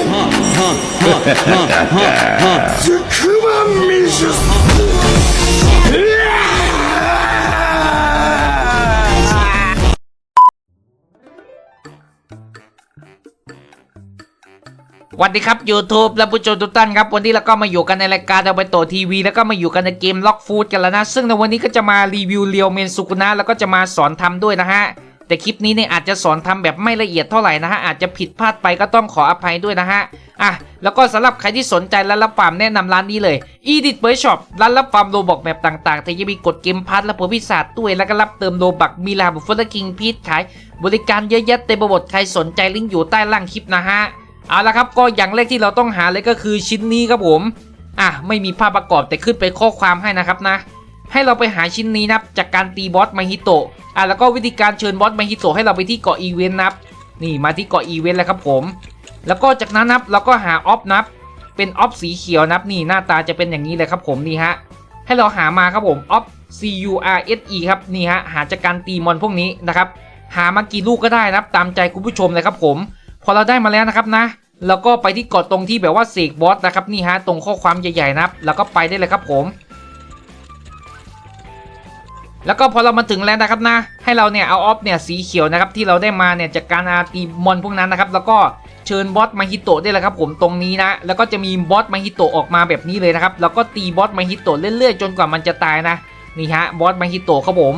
สวัสดีครับ YouTube และผู้ชมทุกท่านครับ วันนี้เราก็มาอยู่กันในรายการเอาไปต่อทีวี แล้วก็มาอยู่กันในเกมล็อกฟู้ดกันแล้วนะ ซึ่งในวันนี้ก็จะมารีวิวเรียวเมนสุกุนะแล้วก็จะมาสอนทำด้วยนะฮะ แต่คลิปนี้เนี่ยอาจจะสอนทำแบบไม่ละเอียดเท่าไหร่นะฮะอาจจะผิดพลาดไปก็ต้องขออภัยด้วยนะฮะอะแล้วก็สำหรับใครที่สนใจร้านรับฟาร์มแนะนำร้านนี้เลย Edit b u r Shop ร้านรับฟาร์มโลบอกแบบต่างๆแต่ยังมีกดเกมพัทและผลพิศาจด้วยแล้วก็รับเติมโลบักมีลาบุฟเฟอร์คิงพีทขายบริการเยอะแยะเต็มไปหมดใครสนใจลิงก์อยู่ใต้ล่างคลิปนะฮะเอาละครับก็อย่างแรกที่เราต้องหาเลยก็คือชิ้นนี้ครับผมอะไม่มีภาพประกอบแต่ขึ้นไปข้อความให้นะครับนะ ให้เราไปหาชิ้นนี้นับจากการตีบอสมาฮิโตะอะแล้วก็วิธีการเชิญบอสมาฮิโตะให้เราไปที่เกาะอีเวนต์นับนี่มาที่เกาะอีเวนต์แล้วครับผม แล้วก็จากนั้นนับเราก็หาออฟนับเป็นออฟสีเขียวนับนี่หน้าตาจะเป็นอย่างนี้เลยครับผมนี่ฮะให้เราหามาครับผมออฟ C U R S E ครับนี่ฮะหาจากการตีมอนพวกนี้นะครับหามากี่ลูกก็ได้นะครับตามใจคุณผู้ชมเลยครับผม พอเราได้มาแล้วนะครับนะแล้วก็ไปที่เกาะตรงที่แบบว่าเสกบอสนะครับนี่ฮะตรงข้อความใหญ่ๆนะครับ แล้วก็ไปได้เลยครับผม แล้วก็พอเรามาถึงแล้วนะครับนะ ให้เราเนี่ยเอาออฟเนี่ยสีเขียวนะครับที่เราได้มาเนี่ยจากการอาตีมอนพวกนั้นนะครับแล้วก็เชิญบอสมาฮิโตะได้เลยครับผมตรงนี้นะแล้วก็จะมีบอสมาฮิโตะออกมาแบบนี้เลยนะครับแล้วก็ตีบอสมาฮิโตะเรื่อยๆ จนกว่ามันจะตายนะนี่ฮะบอสมาฮิโตะครับผม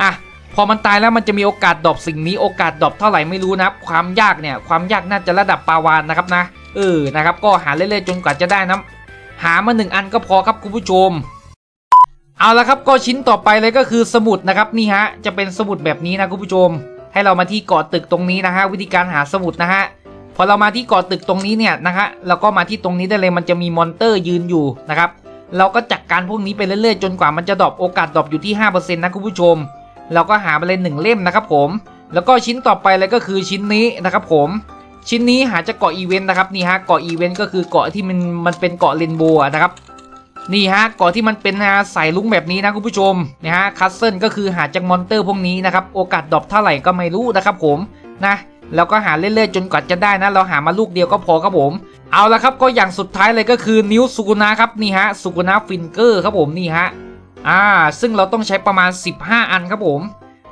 อะพอมันตายแล้วมันจะมีโอกาสดรอปสิ่งนี้โอกาสดรอปเท่าไหร่ไม่รู้นะครับความยากเนี่ยความยากน่าจะระดับปาวานนะครับนะเออนะครับก็หาเรื่อยๆ จนกว่าจะได้นะหามาหนึ่งอันก็พอครับคุณผู้ชม เอาละครับก็ชิ้นต่อไปเลยก็คือสมุดนะครับนี่ฮะจะเป็นสมุดแบบนี้นะคุณผู้ชม ให้เรามาที่เกาะตึกตรงนี้นะฮะวิธีการหาสมุดนะฮะพอเรามาที่เกาะตึกตรงนี้เนี่ยนะฮะเราก็มาที่ตรงนี้ได้เลยมันจะมีมอนเตอร์ยืนอยู่นะครับเราก็จัดกการพวกนี้ไปเรื่อยๆ จนกว่ามันจะดรอปโอกาสดรอปอยู่ที่5%นะคุณผู้ชม เราก็หาไปเลยหนึ่งเล่มนะครับผม แล้วก็ชิ้นต่อไปเลยก็คือชิ้นนี้นะครับผม ชิ้นนี้หาจากเกาะอีเวนต์นะครับนี่ฮะเกาะอีเวนต์ก็คือเกาะที่มันมันเป็นเกาะเรนโบว์นะครับ นี่ฮะเกาะที่มันเป็นสายลุ้งแบบนี้นะคุณผู้ชมนะฮะคัสเซิลก็คือหาจากมอนเตอร์พวกนี้นะครับโอกาสดรอปเท่าไหร่ก็ไม่รู้นะครับผมนะแล้วก็หาเรื่อยๆจนกว่าจะได้นะ เราหามาลูกเดียวก็พอครับผม เอาละครับก็อย่างสุดท้ายเลยก็คือนิ้วสุกุนะครับนี่ฮะสุกุนะฟินเกอร์ครับผมนี่ฮะอ่าซึ่งเราต้องใช้ประมาณ 15 อันครับผม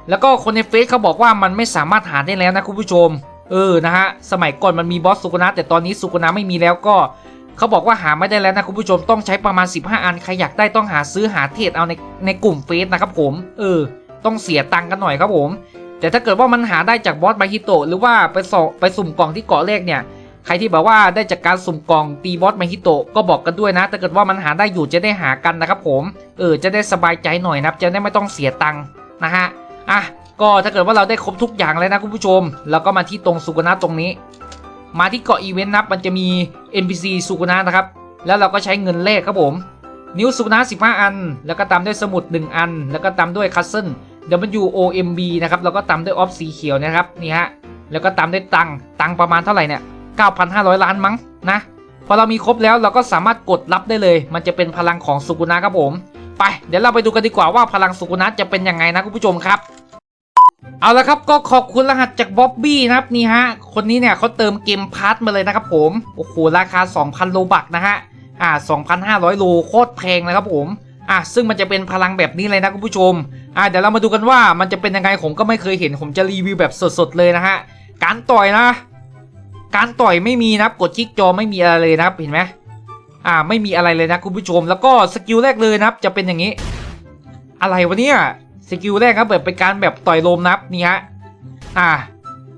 แล้วก็คนในเฟซเขาบอกว่ามันไม่สามารถหาได้แล้วนะคุณผู้ชม เออนะฮะสมัยก่อนมันมีบอสสุกุนะแต่ตอนนี้สุกุนะไม่มีแล้วก็ เขาบอกว่าหาไม่ได้แล้วนะคุณผู้ชมต้องใช้ประมาณ 15 อัน ใครอยากได้ต้องหาซื้อหาเทรดเอาในในกลุ่มเฟซนะครับผม เออ ต้องเสียตังค์กันหน่อยครับผม แต่ถ้าเกิดว่ามันหาได้จากบอสมาฮิโตะหรือว่าไปสอไปสุ่มกล่องที่เกาะเลขเนี่ย ใครที่แบบว่าได้จากการสุ่มกล่องตีบอสมาฮิโตะก็บอกกันด้วยนะ ถ้าเกิดว่ามันหาได้อยู่จะได้หากันนะครับผม เออ จะได้สบายใจหน่อยนะครับ จะได้ไม่ต้องเสียตังค์นะฮะ อะ ก็ถ้าเกิดว่าเราได้ครบทุกอย่างเลยนะคุณผู้ชม แล้วก็มาที่ตรงสุกนะตรงนี้ มาที่เกาะอีเวนต์นับมันจะมี NPC สุกุนะนะครับ แล้วเราก็ใช้เงินแลกครับผม นิ้วสุกุนะ15 อัน แล้วก็ตามด้วยสมุด 1 อัน แล้วก็ตามด้วยคัสเซิล W O M B นะครับแล้วก็ตามด้วยออฟสีเขียวนะครับนี่ฮะแล้วก็ตามด้วยตังตังประมาณเท่าไหร่เนี่ย9,500 ล้านมั้งนะพอเรามีครบแล้วเราก็สามารถกดรับได้เลย มันจะเป็นพลังของสุกุนะครับผม ไป เดี๋ยวเราไปดูกันดีกว่าว่าพลังสุกุนะจะเป็นยังไงนะคุณผู้ชมครับ เอาละครับก็ขอบคุณรหัสจากบ๊อบบี้นะครับนี่ฮะ คนนี้เนี่ยเขาเติมเกมพาร์ทมาเลยนะครับผม โอ้โหราคา 2,000 โลบักนะฮะ อ่า 2,500 โลโคตรแพงนะครับผม อะซึ่งมันจะเป็นพลังแบบนี้เลยนะคุณผู้ชม อ่าเดี๋ยวเรามาดูกันว่ามันจะเป็นยังไงผมก็ไม่เคยเห็นผมจะรีวิวแบบสดๆเลยนะฮะ การต่อยนะ การต่อยไม่มีนะครับกดคลิกจอไม่มีอะไรเลยนะครับเห็นไหมอ่าไม่มีอะไรเลยนะคุณผู้ชม แล้วก็สกิลแรกเลยนะครับจะเป็นอย่างนี้ อะไรวะเนี่ย สกิลแรกครับแบบเป็นการแบบต่อยลมนับนี่ฮะอ่า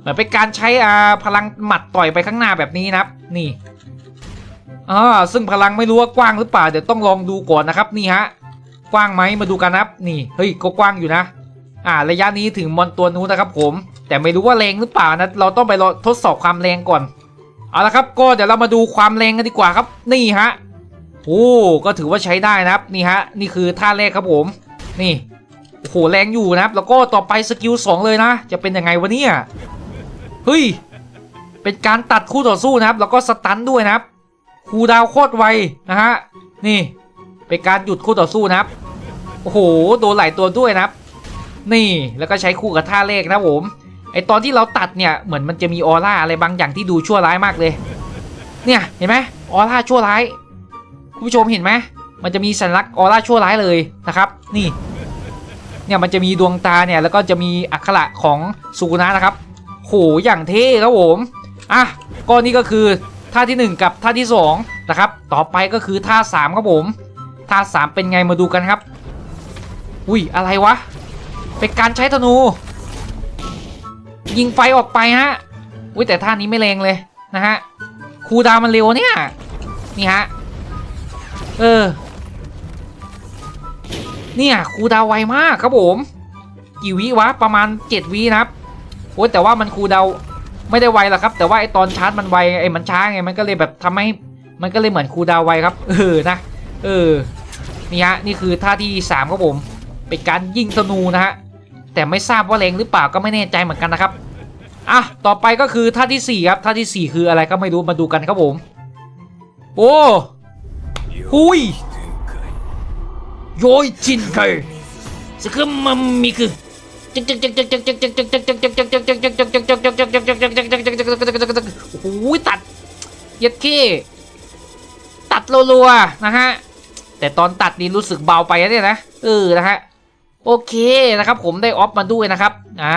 เหมือนเป็นการใช้อ่าพลังหมัดต่อยไปข้างหน้าแบบนี้นะครับ นี่อ่าซึ่งพลังไม่รู้ว่ากว้างหรือเปล่าเดี๋ยวต้องลองดูก่อนนะครับนี่ฮะกว้างไหมมาดูกันนะครับ นี่เฮ้ยก็กว้างอยู่นะ อ่า ระยะนี้ถึงมอนตัวนู้นนะครับ ผม แต่ไม่รู้ว่าแรงหรือเปล่านะเราต้องไปรอทดสอบความแรงก่อนเอาละครับ ก็เดี๋ยวเรามาดูความแรงกันดีกว่าครับ นี่ฮะโอ้ก็ถือว่าใช้ได้นะครับ นี่ฮะ นี่คือท่าแรกครับผม นี่ โหแรงอยู่นะครับ แล้วก็ต่อไปสกิล2เลยนะ จะเป็นยังไงวะเนี่ยเฮ้ย เป็นการตัดคู่ต่อสู้นะครับ แล้วก็สตันด้วยนะครับคูดาวโคตรไวนะฮะนี่ เป็นการหยุดคู่ต่อสู้นะครับโอ้โหโดนหลายตัวด้วยนะครับ นี่แล้วก็ใช้คู่กับท่าเลขนะผมไอตอนที่เราตัดเนี่ยเหมือนมันจะมีออร่าอะไรบางอย่างที่ดูชั่วร้ายมากเลย เนี่ยเห็นไหมออร่าชั่วร้ายคุณผู้ชมเห็นไหมมันจะมีสัญลักษณ์ออร่าชั่วร้ายเลยนะครับ นี่ เนี่ยมันจะมีดวงตาเนี่ยแล้วก็จะมีอักขระของสุกุนะนะครับโหอย่างเท่ครับผมอะก็นี่ก็คือท่าทีหนึ่1 กับท่าที่2นะครับต่อไปก็คือท่า3ครับผมท่า3เป็นไงมาดูกันครับอุ้ยอะไรวะเป็นการใช้ธนู ยิงไฟออกไปฮะอุ้ยแต่ท่านี้ไม่แรงเลยนะฮะคูดามันเร็วเนี่ยนี่ฮะเออ เนี่ยครูดาวไวมากครับผมกี่วิวะประมาณ 7วินะครับโอ้แต่ว่ามันครูดาวไม่ได้ไวหรอกครับ แต่ว่าไอตอนชาร์จมันไวไอมันช้าไงมันก็เลยแบบทำให้มันก็เลยเหมือนครูดาวไวครับ เออนะเออนี่ฮะนี่คือท่าที่3ครับผมเป็นการยิงธนูนะฮะแต่ไม่ทราบว่าแรงหรือเปล่าก็ไม่แน่ใจเหมือนกันนะครับอะต่อไปก็คือท่าที่สี่ครับท่าที่สี่คืออะไรก็ไม่รู้มาดูกันครับผม โอ้หุย โยยชินไคสคือมันมีคือโอ้โหตัดยัดเข้ตัดรัวๆนะฮะ แต่ตอนตัดนี่รู้สึกเบาไปนะเนี่ยนะ เออ นะฮะ โอเคนะครับ ผมได้ออฟมาด้วยนะครับ อ่า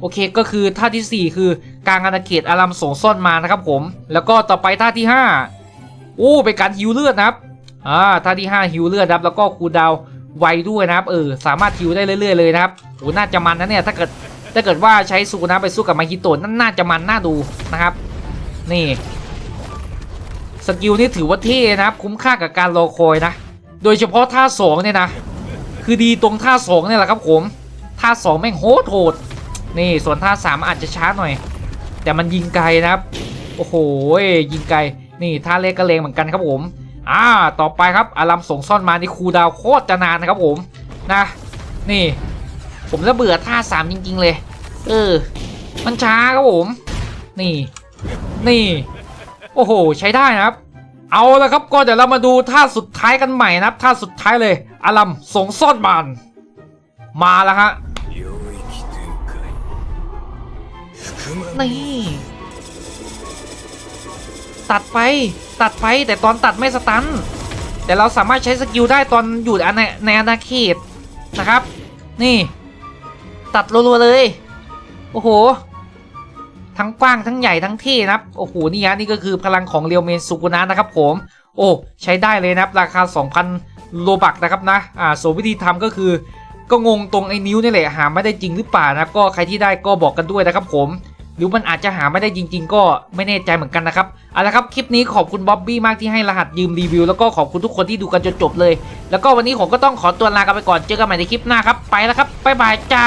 โอเคก็คือท่าทีสี่4 คือกลางอาณาเขตอารัมสงซ่อนมานะครับผม แล้วก็ต่อไปท่าที่ 5 โอ้ เป็นการฮิวเลือดนะครับ อ่าท่าที่ 5 ฮิวเลือดนะครับแล้วก็คูดาวไวด้วยนะครับเออสามารถฮิวได้เรื่อยๆเลยนะครับโอ้น่าจะมันนะเนี่ยถ้าเกิดถ้าเกิดว่าใช้ซูนะไปสู้กับมาฮิโตะนั่นน่าจะมันน่าดูนะครับ นี่สกิลนี่ถือว่าเท่นะครับ คุ้มค่ากับการรอคอยนะ โดยเฉพาะท่าสองเนี่ยนะ คือดีตรงท่าสองเนี่ยแหละครับผม ท่าสองแม่งโหดโหดนี่ส่วนท่าสามอาจจะช้าหน่อย แต่มันยิงไกลนะครับ โอ้โหยิงไกลนี่ท่าเล็กก็เลงเหมือนกันครับผม อ่าต่อไปครับอารัมส่งซ่อนมานี่คูดาวโคตรจะนานนะครับผมนะนี่ ผมจะเบื่อท่าสามจริง ๆ เลย เออ มันช้าครับผม นี่ นี่ โอ้โห ใช้ได้นะครับ เอาละครับก็เดี๋ยวเรามาดูท่าสุดท้ายกันใหม่นะท่าสุดท้ายเลยอารัมส่งซ่อนมานมาแล้วฮะนี่ ตัดไป ตัดไปแต่ตอนตัดไม่สตัน แต่เราสามารถใช้สกิลได้ตอนอยู่ในในอาณาเขตนะครับ นี่ ตัดรัวๆเลย โอ้โห ทั้งกว้างทั้งใหญ่ทั้งเท่นะครับ โอ้โห นี่ฮะนี่ก็คือพลังของเรียวเมนสุกุนะนะครับผม โอ้ ใช้ได้เลยนะครับ ราคา 2,000 โลบักนะครับนะ อ่าส่วนวิธีทำก็คือก็งงตรงไอ้นิ้วนี่แหละหาไม่ได้จริงหรือเปล่านะครับก็ใครที่ได้ก็บอกกันด้วยนะครับผม หรือมันอาจจะหาไม่ได้จริง ๆ ก็ไม่แน่ใจเหมือนกันนะครับเอาละครับคลิปนี้ขอบคุณบ๊อบบี้มากที่ให้รหัสยืมรีวิวแล้วก็ขอบคุณทุกคนที่ดูกันจนจบเลย แล้วก็วันนี้ผมก็ต้องขอตัวลากันไปก่อนเจอกันใหม่ในคลิปหน้าครับไปแล้วครับบ๊ายบายจ้า